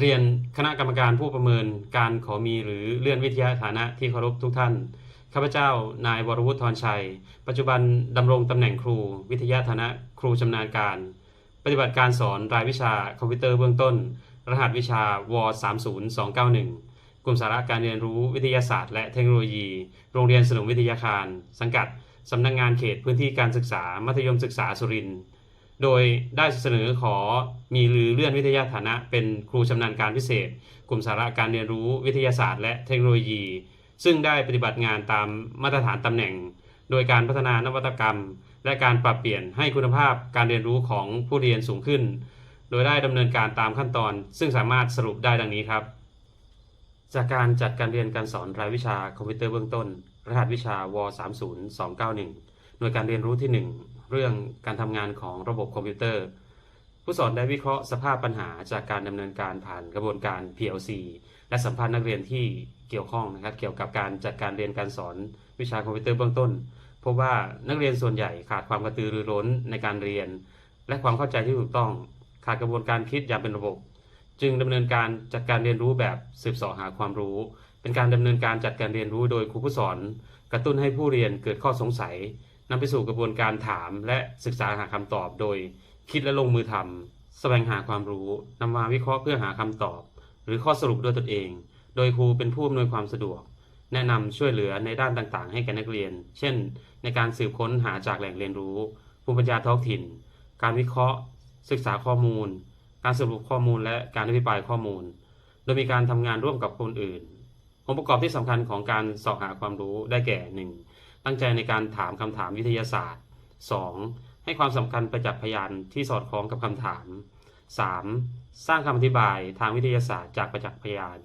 เรียนคณะกรรมการผู้ประเมินการขอมีหรือเลื่อนวิทยาฐานะที่เคารพทุกท่าน ข้าพเจ้า นายวรวุฒิธรชัย ปัจจุบันดำรงตำแหน่งครู วิทยาฐานะครูชำนาญการ ปฏิบัติการสอนรายวิชาคอมพิวเตอร์เบื้องต้น รหัสวิชาว30291 กลุ่มสาระการเรียนรู้วิทยาศาสตร์และเทคโนโลยี โรงเรียนสนมวิทยาคาร สังกัดสำนักงงานเขตพื้นที่การศึกษามัธยมศึกษาสุรินทร์ โดยได้เสนอขอมีหรือเลื่อนวิทยาฐานะ เป็นครูชำนาญการพิเศษ กลุ่มสาระการเรียนรู้วิทยาศาสตร์และเทคโนโลยี ซึ่งได้ปฏิบัติงานตามมาตรฐานตำแหน่ง โดยการพัฒนานวัตกรรม และการปรับเปลี่ยนให้คุณภาพการเรียนรู้ของผู้เรียนสูงขึ้น โดยได้ดำเนินการตามขั้นตอน ซึ่งสามารถสรุปได้ดังนี้ครับ จากการจัดการเรียนการสอนรายวิชาคอมพิวเตอร์เบื้องต้น รหัสวิชาว 30291 หน่วยการเรียนรู้ที่ 1 เรื่องการทำงานของระบบคอมพิวเตอร์ ผู้สอนได้วิเคราะห์สภาพปัญหาจากการดำเนินการผ่านกระบวนการ PLC และสัมภาษณ์นักเรียนที่เกี่ยวข้องนะครับ เกี่ยวกับการจัดการเรียนการสอนวิชาคอมพิวเตอร์เบื้องต้นพบว่านักเรียนส่วนใหญ่ขาดความกระตือรือร้นในการเรียน และความเข้าใจที่ถูกต้องขาดกระบวนการคิดอย่างเป็นระบบ จึงดำเนินการจัดการเรียนรู้แบบสืบเสาะหาความรู้ เป็นการดำเนินการจัดการเรียนรู้โดยครูผู้สอน กระตุ้นให้ผู้เรียนเกิดข้อสงสัย นำไปสู่กระบวนการถามและศึกษาหาคำตอบโดยคิดและลงมือทำแสวงหาความรู้นำมาวิเคราะห์เพื่อหาคำตอบ หรือข้อสรุปด้วยตนเอง โดยครูเป็นผู้อำนวยความสะดวก แนะนำช่วยเหลือในด้านต่างๆ ให้แก่นักเรียน เช่น ในการสืบค้นหาจากแหล่งเรียนรู้ ภูมิปัญญาท้องถิ่น การวิเคราะห์ ศึกษาข้อมูล การสรุปข้อมูลและการอภิปรายข้อมูล โดยมีการทำงานร่วมกับคนอื่น องค์ประกอบที่สำคัญของการสอบหาความรู้ได้แก่ 1. ตั้งใจในการถามคำถามวิทยาศาสตร์ 2. ให้ความสำคัญประจักษ์พยานที่สอดคล้องกับคำถาม 3. สร้างคำอธิบายทางวิทยาศาสตร์จากประจักษ์พยาน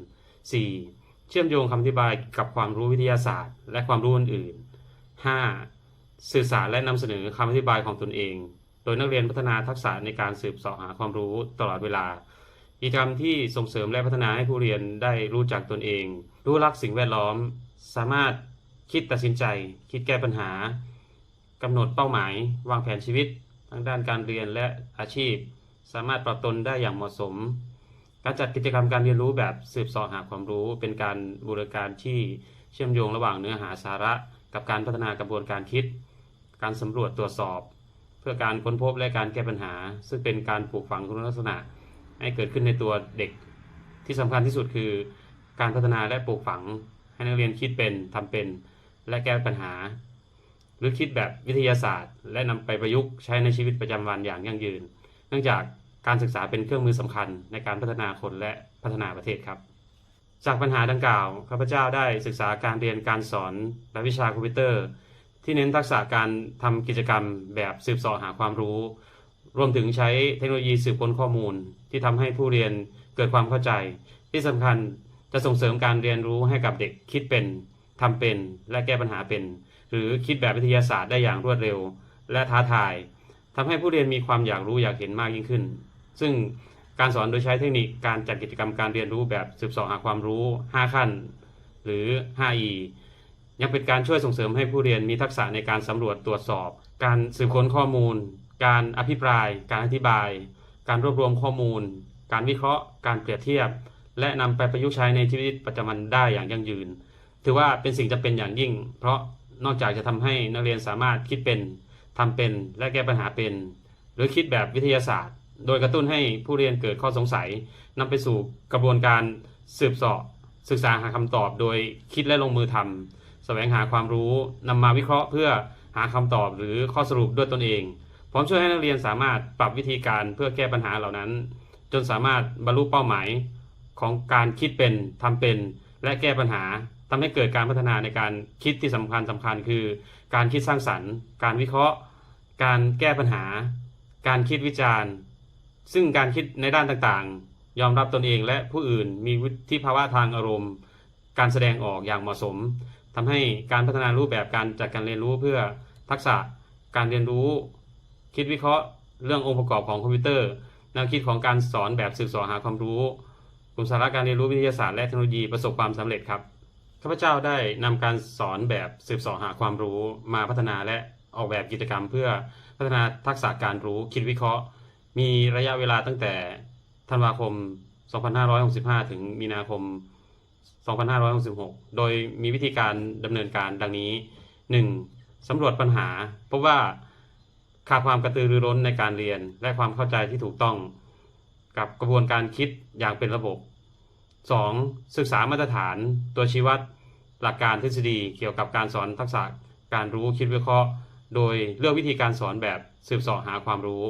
4. เชื่อมโยงคำอธิบายกับความรู้วิทยาศาสตร์ และความรู้อื่นๆ 5. สื่อสารและนำเสนอคำอธิบายของตนเอง โดยนักเรียนพัฒนาทักษะในการสืบเสาะหาความรู้ตลอดเวลากิจกรรมที่ส่งเสริมและพัฒนาให้ผู้เรียนได้รู้จักตนเอง รู้รักสิ่งแวดล้อม สามารถ คิดตัดสินใจ คิดแก้ปัญหากำหนดเป้าหมาย วางแผนชีวิตทางด้านการเรียนและอาชีพ สามารถปรับตนได้อย่างเหมาะสม การจัดกิจกรรมการเรียนรู้แบบสืบสาะหาความรู้ เป็นการบูรณาการที่เชื่อมโยงระหว่างเนื้อหาสาระ กับการพัฒนากระบวนการคิด การสำรวจตรวจสอบ เพื่อการค้นพบและการแก้ปัญหา ซึ่งเป็นการปลูกฝังคุณลักษณะ ให้เกิดขึ้นในตัวเด็ก ที่สำคัญที่สุดคือ การพัฒนาและปลูกฝังให้นักเรียนคิดเป็นทำเป็น และแก้ปัญหา หรือคิดแบบวิทยาศาสตร์ และนำไปประยุกต์ใช้ในชีวิตประจำวันอย่างยั่งยืน เนื่องจากการศึกษาเป็นเครื่องมือสำคัญในการพัฒนาคนและพัฒนาประเทศครับ จากปัญหาดังกล่าวข้าพเจ้าได้ศึกษาการเรียนการสอนและวิชาคอมพิวเตอร์ ที่เน้นทักษะการทำกิจกรรมแบบสืบเสาะหาความรู้ รวมถึงใช้เทคโนโลยีสืบค้นข้อมูล ที่ทำให้ผู้เรียนเกิดความเข้าใจ ที่สำคัญจะส่งเสริมการเรียนรู้ให้กับเด็กคิดเป็น ทำเป็นและแก้ปัญหาเป็น หรือคิดแบบวิทยาศาสตร์ได้อย่างรวดเร็ว และท้าทายทำให้ผู้เรียนมีความอยากรู้อยากเห็นมากยิ่งขึ้น ซึ่งการสอนโดยใช้เทคนิคการจัดกิจกรรมการเรียนรู้แบบสืบสาะหาความรู้ 5 ขั้น หรือ 5E ยังเป็นการช่วยส่งเสริมให้ผู้เรียนมีทักษะในการสำรวจตรวจสอบ การสืบค้นข้อมูล การอภิปราย การอธิบาย การรวบรวมข้อมูล การวิเคราะห์ การเปรียบเทียบ และนำไปประยุกต์ใช้ในชีวิตประจำวันได้อย่างยั่งยืน ถือว่าเป็นสิ่งจำเป็นอย่างยิ่ง เพราะนอกจากจะทำให้นักเรียนสามารถคิดเป็นทำเป็นและแก้ปัญหาเป็น หรือคิดแบบวิทยาศาสตร์ โดยกระตุ้นให้ผู้เรียนเกิดข้อสงสัยนำไปสู่กระบวนการสืบเสาะศึกษาหาคำตอบโดยคิดและลงมือทำแสวงหาความรู้นำมาวิเคราะห์เพื่อหาคำตอบหรือข้อสรุปด้วยตนเองพร้อมช่วยให้นักเรียนสามารถปรับวิธีการเพื่อแก้ปัญหาเหล่านั้น จนสามารถบรรลุเป้าหมายของการคิดเป็นทำเป็น และแก้ปัญหา ทำให้เกิดการพัฒนาในการคิดที่สำคัญสำคัญคือ การคิดสร้างสรรค์ การวิเคราะห์ การแก้ปัญหา การคิดวิจารณ์ ซึ่งการคิดในด้านต่างๆ ยอมรับตนเองและผู้อื่นมีวุฒิภาวะทางอารมณ์ การแสดงออกอย่างเหมาะสมทำให้การพัฒนารูปแบบการจัดการเรียนรู้เพื่อทักษะการเรียนรู้ คิดวิเคราะห์ เรื่ององค์ประกอบของคอมพิวเตอร์แนวคิดของการสอนแบบสืบเสาะหาความรู้กลุ่มสาระการเรียนรู้วิทยาศาสตร์และเทคโนโลยีประสบความสำเร็จครับ ข้าพเจ้าได้นำการสอนแบบสืบเสาะหาความรู้มาพัฒนาและออกแบบกิจกรรม เพื่อพัฒนาทักษะการรู้คิดวิเคราะห์ มีระยะเวลาตั้งแต่ธันวาคม 2565 ถึงมีนาคม 2566 โดยมีวิธีการดำเนินการดังนี้ 1. สำรวจปัญหา พบว่าขาดความกระตือรือร้นในการเรียน และความเข้าใจที่ถูกต้อง กับกระบวนการคิดอย่างเป็นระบบ 2. ศึกษามาตรฐานตัวชี้วัดหลักการทฤษฎีเกี่ยวกับการสอนทักษะการรู้คิดวิเคราะห์ โดยเลือกวิธีการสอนแบบสืบเสาะหาความรู้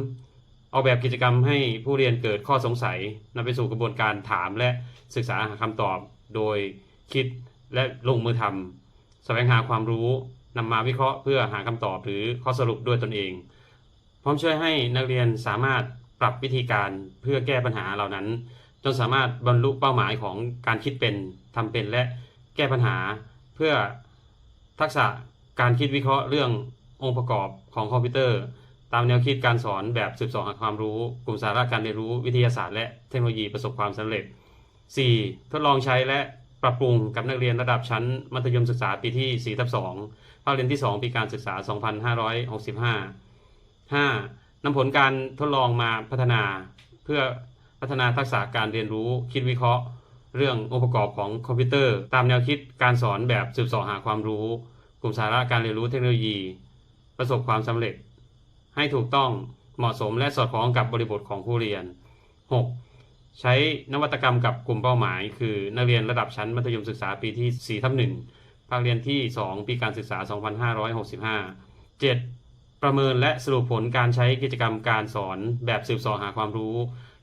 3. ออกแบบกิจกรรมให้ผู้เรียนเกิดข้อสงสัยนำไปสู่กระบวนการถามและศึกษาหาคำตอบ โดยคิดและลงมือทำแสวงหาความรู้นำมาวิเคราะห์เพื่อหาคำตอบหรือข้อสรุปด้วยตนเอง พร้อมช่วยให้นักเรียนสามารถปรับวิธีการเพื่อแก้ปัญหาเหล่านั้น จนสามารถบรรลุเป้าหมายของการคิดเป็นทำเป็นและแก้ปัญหา เพื่อทักษะการคิดวิเคราะห์เรื่ององค์ประกอบของคอมพิวเตอร์ ตามแนวคิดการสอนแบบสืบสอบหาความรู้ กลุ่มสาระการเรียนรู้วิทยาศาสตร์และเทคโนโลยีประสบความสำเร็จ 4. ทดลองใช้และปรับปรุงกับนักเรียนระดับชั้น มัธยมศึกษาปีที่4ทับ2ภาคเรียนที่ 2 ปีการศึกษา 2565 5. นำผลการทดลองมาพัฒนาเพื่อ พัฒนาทักษะการเรียนรู้คิดวิเคราะห์ เรื่ององค์ประกอบของคอมพิวเตอร์ ตามแนวคิดการสอนแบบสืบสอบหาความรู้ กลุ่มสาระการเรียนรู้เทคโนโลยี ประสบความสำเร็จ ให้ถูกต้องเหมาะสมและสอดคล้องกับบริบทของผู้เรียน 6. ใช้นวัตกรรมกับกลุ่มเป้าหมาย คือนักเรียนระดับชั้นมัธยมศึกษาปีที่4ทับ1ภาคเรียนที่ 2 ปีการศึกษา 2565 7. ประเมินและสรุปผลการใช้กิจกรรมการสอนแบบสืบสอบหาความรู้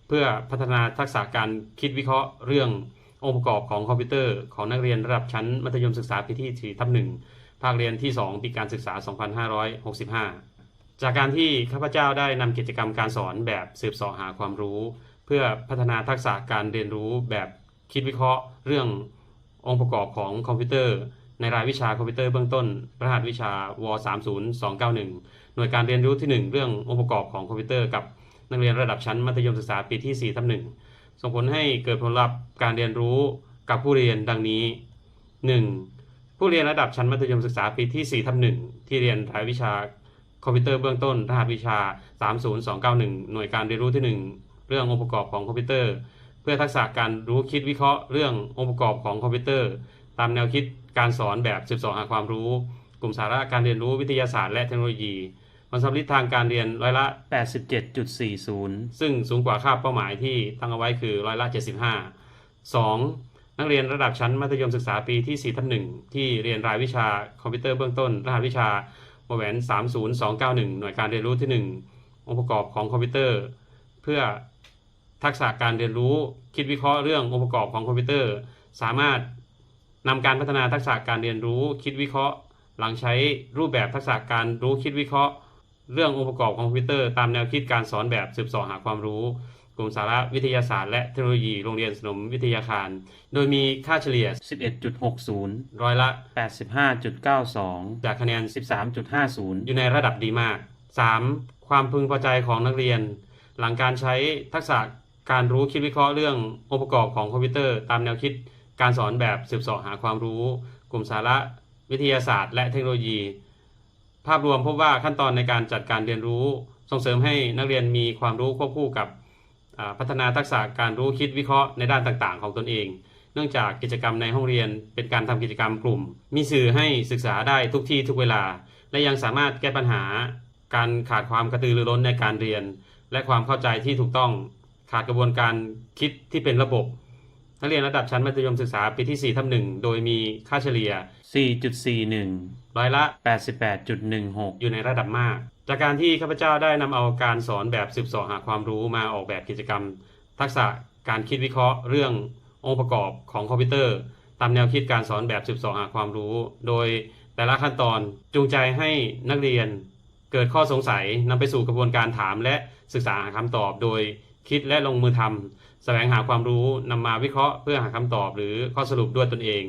เพื่อพัฒนาทักษะการคิดวิเคราะห์เรื่ององค์ประกอบของคอมพิวเตอร์ของนักเรียนระดับชั้นมัธยมศึกษาปีที่4ทับ1ภาคเรียนที่ 2 ปีการศึกษา 2565 จากการที่ข้าพเจ้าได้นำกิจกรรมการสอนแบบสืบเสอหาความรู้ เพื่อพัฒนาทักษะการเรียนรู้แบบคิดวิเคราะห์ เรื่ององค์ประกอบของคอมพิวเตอร์ ในรายวิชาคอมพิวเตอร์เบื้องต้น รหัสวิชาว 30291 หน่วยการเรียนรู้ที่ 1 เรื่ององค์ประกอบของคอมพิวเตอร์กับ นักเรียนระดับชั้นมัธยมศึกษาปีที่4ทับ1ส่งผลให้เกิดผลลัพธ์การเรียนรู้กับผู้เรียนดังนี้ 1. ผู้เรียนระดับชั้นมัธยมศึกษาปีที่4ทับ1ที่เรียนรายวิชาคอมพิวเตอร์เบื้องต้นรหัสวิชา 30291 หน่วยการเรียนรู้ที่ 1 เรื่ององค์ประกอบของคอมพิวเตอร์ เพื่อทักษะการรู้คิดวิเคราะห์เรื่ององค์ประกอบของคอมพิวเตอร์ ตามแนวคิดการสอนแบบสืบเสอบหาความรู้ กลุ่มสาระการเรียนรู้วิทยาศาสตร์และเทคโนโลยี ผลสำลิดทางการเรียนร้อยละ 87.40 ซึ่งสูงกว่าค่าเป้าหมายที่ตั้งเอาไว้คือร้อยละ 75 2. นักเรียนระดับชั้นมัธยมศึกษาปีที่4ทับ1ที่เรียนรายวิชาคอมพิวเตอร์เบื้องต้น รหัสวิชาวแหวน 30291 หน่วยการเรียนรู้ที่ 1 องค์ประกอบของคอมพิวเตอร์ เพื่อทักษะการเรียนรู้คิดวิเคราะห์เรื่ององค์ประกอบของคอมพิวเตอร์ สามารถนำการพัฒนาทักษะการเรียนรู้คิดวิเคราะห์ หลังใช้รูปแบบทักษะการรู้คิดวิเคราะห์ เรื่ององค์ประกอบของคอมพิวเตอร์ตามแนวคิดการสอนแบบสืบเสอบหาความรู้ กลุ่มสาระวิทยาศาสตร์และเทคโนโลยีโรงเรียนสนมวิทยาคาร โดยมีค่าเฉลี่ย 11.60 ร้อยละ 85.92 จากคะแนน 13.50 อยู่ในระดับดีมาก 3. ความพึงพอใจของนักเรียน หลังการใช้ทักษะการรู้คิดวิเคราะห์เรื่ององค์ประกอบของคอมพิวเตอร์ ตามแนวคิดการสอนแบบสืบเสอบหาความรู้ กลุ่มสาระวิทยาศาสตร์ และเทคโนโลยี ภาพรวมพบว่าขั้นตอนในการจัดการเรียนรู้ ส่งเสริมให้นักเรียนมีความรู้ควบคู่กับพัฒนาทักษะการรู้คิดวิเคราะห์ในด้านต่างๆ ของตนเอง เนื่องจากกิจกรรมในห้องเรียนเป็นการทำกิจกรรมกลุ่ม มีสื่อให้ศึกษาได้ทุกที่ทุกเวลา และยังสามารถแก้ปัญหา การขาดความกระตือรือร้นในการเรียน และความเข้าใจที่ถูกต้อง ขาดกระบวนการคิดที่เป็นระบบ นักเรียนระดับชั้นมัธยมศึกษาปีที่4ทับหนึ่งโดยมีค่าเฉลี่ย 4.41 ร้อยละ 88.16 อยู่ในระดับมาก จากการที่ข้าพเจ้าได้นำเอาการสอนแบบสืบเสอบหาความรู้มาออกแบบกิจกรรม ทักษะการคิดวิเคราะห์เรื่ององค์ประกอบของคอมพิวเตอร์ ตามแนวคิดการสอนแบบสืบเสอบหาความรู้ โดยแต่ละขั้นตอนจูงใจให้นักเรียนเกิดข้อสงสัยนำไปสู่กระบวนการถามและศึกษาหาคำตอบ โดย คิดและลงมือทำแสวงหาความรู้นำมาวิเคราะห์เพื่อหาคำตอบหรือข้อสรุปด้วยตนเอง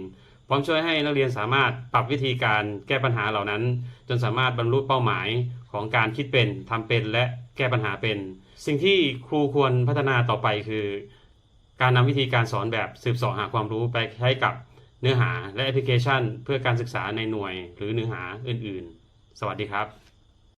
พร้อมช่วยให้นักเรียนสามารถปรับวิธีการแก้ปัญหาเหล่านั้น จนสามารถบรรลุเป้าหมายของการคิดเป็นทำเป็นและแก้ปัญหาเป็น สิ่งที่ครูควรพัฒนาต่อไปคือ การนำวิธีการสอนแบบสืบเสอหาความรู้ไปใช้กับเนื้อหาและแอปพลิเคชัน เพื่อการศึกษาในหน่วยหรือเนื้อหาอื่น ๆ สวัสดีครับ